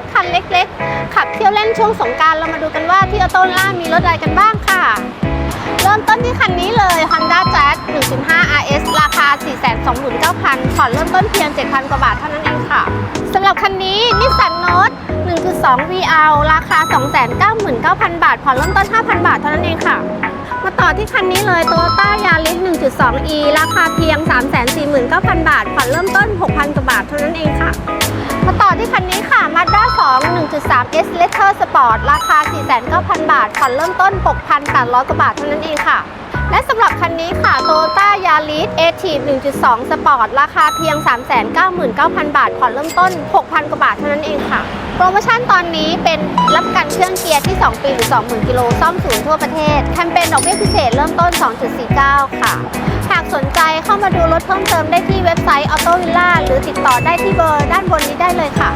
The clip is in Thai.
ถคันเล็กๆ ขับเที่ยวเล่นช่วงสงการเรามาดูกันว่าที่ออโต้ล่ามีรถอะไรกันบ้างค่ะ เริ่มต้นที่คันนี้เลย Honda Jazz 1.5 RS ราคา 429,000 ผ่อนเริ่มต้นเพียง 7,000 กว่าบาทเท่านั้นเองค่ะสำหรับคันนี้ Nissan Note 1.2 VL ราคา 299,000 บาท ผ่อนเริ่มต้น 5,000 บาทเท่านั้นเองค่ะมาต่อที่คันนี้เลย Toyota Yaris 1.2e ราคาเพียง 349,000 บาท ผ่อนเริ่มต้น 6,000 กว่าบาทเท่านั้นเองค่ะ มาต่อที่ 1.3 S Letter Sport ราคา 4,900 บาทผ่อนเริ่มต้น 6,800 กว่าบาทเท่านั้นเองค่ะ และสำหรับคันนี้ค่ะ Toyota Yaris Active 1.2 Sport ราคาเพียง 399,000 บาทผ่อนเริ่มต้น 6,000 กว่าบาทเท่านั้นเองค่ะ โปรโมชั่นตอนนี้เป็นรับประกันเครื่องเกียร์ที่ 2 ปีหรือ 20,000 กิโลซ่อมศูนย์ทั่วประเทศ แคมเปญดอกเบี้ยพิเศษเริ่มต้น 2.49 ค่ะหากสนใจเข้ามาดูรถเพิ่มเติมได้ที่เว็บไซต์ Auto Villa หรือติดต่อได้ที่เบอร์ด้านบนนี้ได้เลยค่ะ